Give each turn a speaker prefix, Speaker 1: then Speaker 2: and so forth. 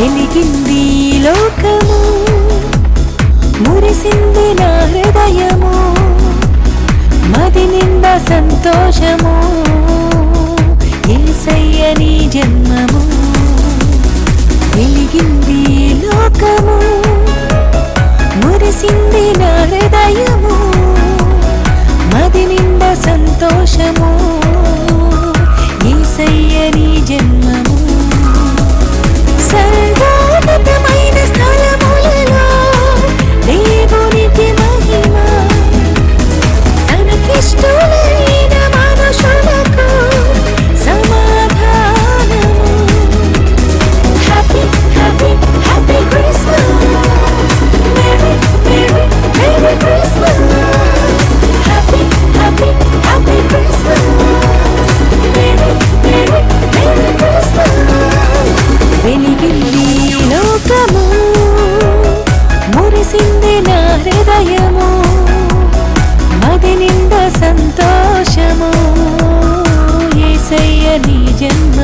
Speaker 1: వెలిగింది లోకము. మురిసింది నా హృదయము. మది నిండా సంతోషము. ఏసయ్య నీ జన్మము. వెలిగింది లోకము. మురిసింది నా హృదయము. మది నిండా సంతోషము. ఏసయ్య నీ జన్మము వెలిగింది లోకము మురిసింది నా హృదయము మది నిండా సంతోషము. ఏసయ్య నీ జన్మ